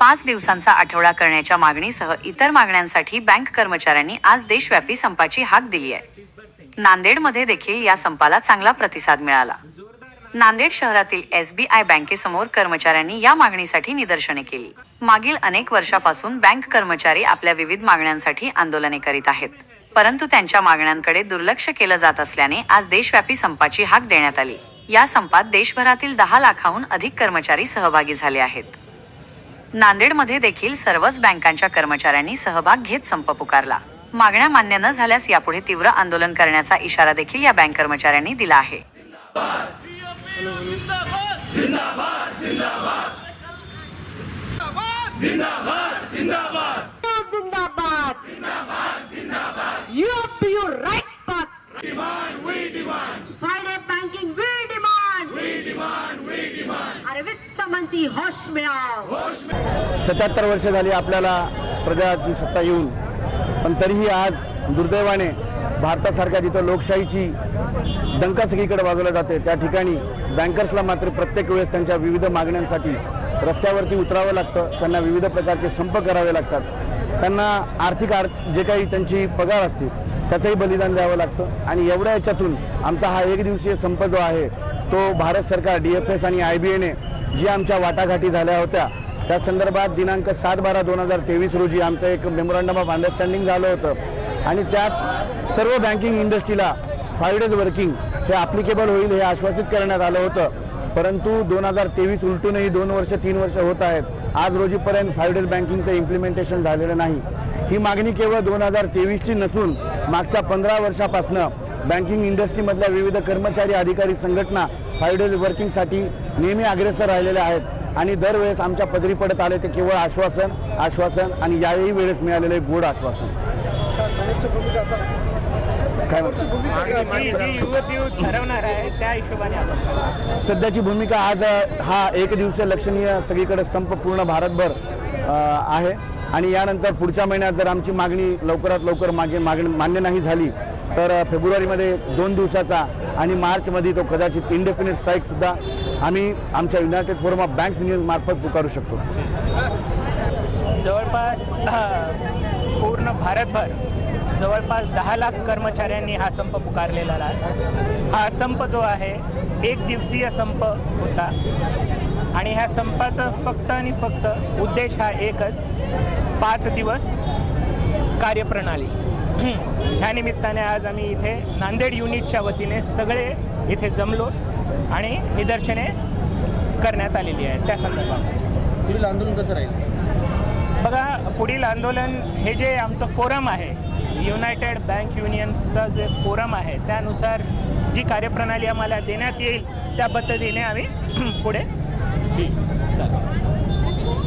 पाच दिवसांचा आठवडा करण्याच्या मागणीसह इतर मागण्यांसाठी बँक कर्मचाऱ्यांनी आज देशव्यापी संपाची हाक दिली आहे. नांदेडमध्ये देखील या संपाला चांगला प्रतिसाद मिळाला. नांदेड शहरातील एसबीआय बँकेसमोर कर्मचाऱ्यांनी या मागणीसाठी निदर्शने केली. मागील अनेक वर्षापासून बँक कर्मचारी आपल्या विविध मागण्यांसाठी आंदोलने करीत आहेत. परंतु त्यांच्या मागण्यांकडे दुर्लक्ष केलं जात असल्याने आज देशव्यापी संपाची हाक देण्यात आली. या संपात देशभरातील दहा लाखाहून अधिक कर्मचारी सहभागी झाले आहेत. नांदेडमध्ये देखील सर्वच बँकांच्या कर्मचाऱ्यांनी सहभाग घेत संप पुकारला. मागण्या मान्य न झाल्यास यापुढे तीव्र आंदोलन करण्याचा इशारा देखील या बँक कर्मचाऱ्यांनी दिला आहे. वित्त होश में आओ सत्याहत्तर वर्ष झाली आपल्याला प्रजाची सत्ता येऊन पण तरीही आज दुर्दैवाने भारतासारख्या जिथं लोकशाहीची डंका सगळीकडे वाजवला जाते त्या ठिकाणी बँकर्सला मात्र प्रत्येक वेळेस त्यांच्या विविध मागण्यांसाठी रस्त्यावरती उतरावं लागतं त्यांना विविध प्रकारचे संप करावे लागतात. त्यांना आर्थिक आर जे काही त्यांची पगार असते त्याचंही बलिदान द्यावं लागतं. आणि एवढ्या याच्यातून आमचा हा एक दिवसीय संप जो आहे तो भारत सरकार डी एफ एस आणि आय बी एने जी आमच्या वाटाघाटी झाल्या होत्या. त्या संदर्भात दिनांक सात बारा दोन हजार तेवीस रोजी आमचं एक मेमोरंडम ऑफ अंडरस्टँडिंग झालं होतं. आणि त्यात सर्व बँकिंग इंडस्ट्रीला फाईव्ह डेज वर्किंग हे ॲप्लिकेबल होईल हे आश्वासित करण्यात आलं होतं. परंतु दोन हजार तेवीस उलटूनही दोन वर्ष तीन वर्ष होत आहेत. आज रोजीपर्यंत फाईव्ह डेज बँकिंगचं इम्प्लिमेंटेशन झालेलं नाही. ही मागणी केवळ दोन हजार तेवीसची नसून मागच्या पंधरा वर्षापासनं बँकिंग इंडस्ट्रीमधल्या विविध कर्मचारी अधिकारी संघटना फाईव्ह डेज वर्किंगसाठी नेहमी अग्रेसर राहिलेल्या आहेत आणि दरवेळेस आमच्या पदरी पडत आले ते केवळ आश्वासन आश्वासन आणि याही वेळेस मिळालेलं एक गोड आश्वासन. काय. सध्याची भूमिका आज हा एक दिवसीय लक्षणीय सगळीकडे संप पूर्ण भारतभर आहे. आणि यानंतर पुढच्या महिन्यात जर आमची मागणी लवकरात लवकर मागे मागणी मान्य नाही झाली तर फेब्रुवारीमध्ये दोन दिवसाचा आणि मार्चमध्ये तो कदाचित इंडेफिनिट स्ट्राईकसुद्धा आम्ही आमच्या युनायटेड फोरम ऑफ बँक्स युनियनमार्फत पुकारू शकतो. जवळपास पूर्ण भारतभर जवळपास दहा लाख कर्मचाऱ्यांनी हा संप पुकारलेला आहे. हा संप जो आहे एक दिवसीय संप होता. आणि ह्या संपाचा फक्त आणि फक्त उद्देश हा एकच पाच दिवस कार्यप्रणाली. ह्या निमित्ताने आज आम्ही इथे नांदेड युनिटच्या वतीने सगळे इथे जमलो आणि निदर्शने करण्यात आलेली आहेत. त्या संदर्भात. पुढील आंदोलन कसं राहील? बघा पुढील आंदोलन हे जे आमचं फोरम आहे युनायटेड बँक युनियन्सचं जे फोरम आहे त्यानुसार जी कार्यप्रणाली आम्हाला देण्यात येईल त्या पद्धतीने आम्ही पुढे चालेल.